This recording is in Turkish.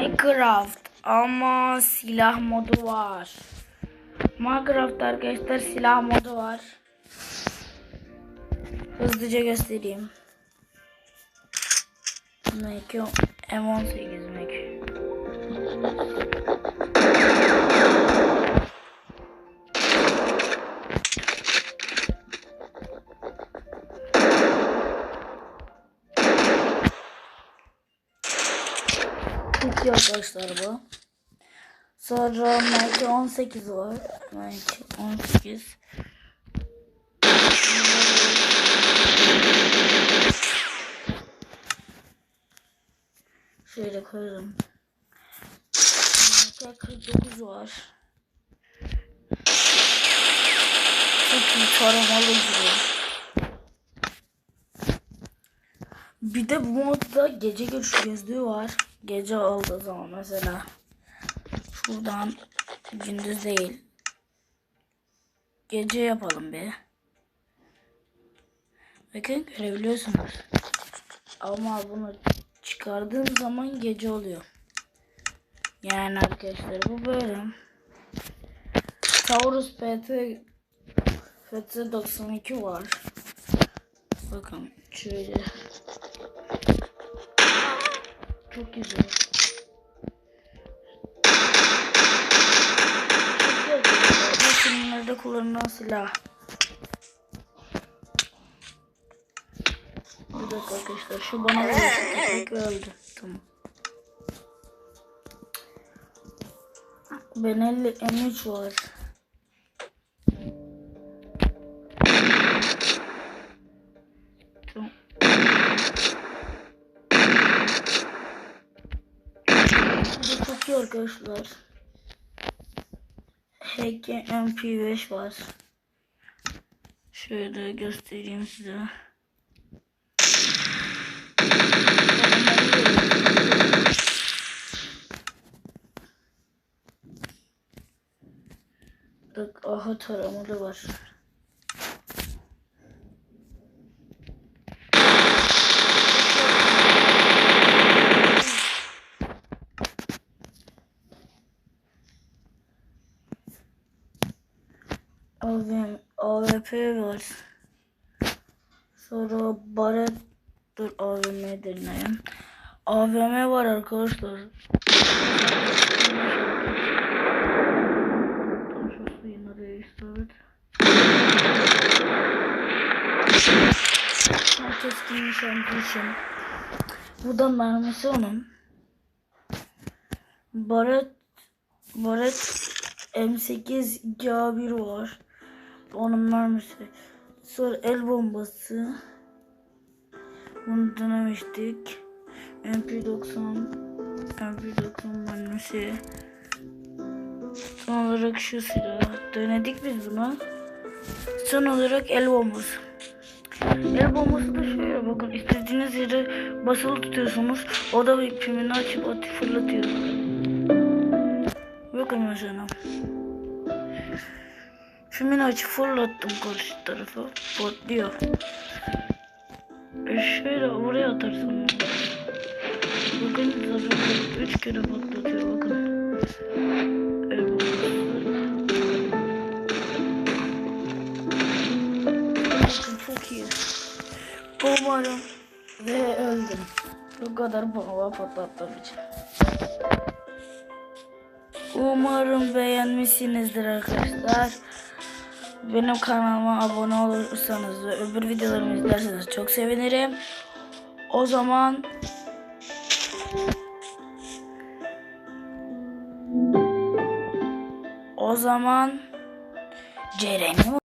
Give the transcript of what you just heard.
Minecraft ama silah modu var. Minecraft arkadaşlar silah modu var. Hızlıca göstereyim. Make M18 make. Çok iyi arkadaşlar bu. Sonra Make 18 var. Make 18. Şöyle koyalım. Make 49 var. Çok iyi taramalı gibi. Bir de bu modda gece görüş gözlüğü var. Gece olduğu zaman mesela şuradan gündüz değil. Gece yapalım bir. Bakın görebiliyorsunuz. Ama bunu çıkardığım zaman gece oluyor. Yani arkadaşlar bu böyle. Taurus PT FT 92 var. Bakın şöyle. Çok güzel. Çok güzel. Bu filmlerde kullanılan silah. Bir dakika arkadaşlar şu bana vurdu. Öldü. Tamam. Benelli M3 var. İyi arkadaşlar. Hack MP5 var. Şöyle göstereyim size. Bak aha tarama da var. AVM, AWP var. Sonra baret dur AVM dinleyin. AVM var arkadaşlar. Herkes giymiş için. Bu da mermisi onun. Baret Baret M8 G1 var. Onun mermisi. Sonra el bombası. Bunu denemiştik. MP90 MP90 mermisi. Son olarak şu silah. Denedik biz bunu. Son olarak el bombası. El bombası da şöyle bakın istediğiniz yere basılı tutuyorsunuz. O da bir pimini açıp atı fırlatıyor. Bakın mesela. Pimini açıp fırlattım karşı tarafa. Patlıyor. E şöyle oraya atarsam. Bakın zaten 3 kere patlatıyor. Bakın çok iyi. Umarım ve öldüm. Bu kadar bomba patlattığım için. Umarım beğenmişsinizdir arkadaşlar. Benim kanalıma abone olursanız ve öbür videolarımı izlerseniz çok sevinirim. O zaman o zaman Ceren'im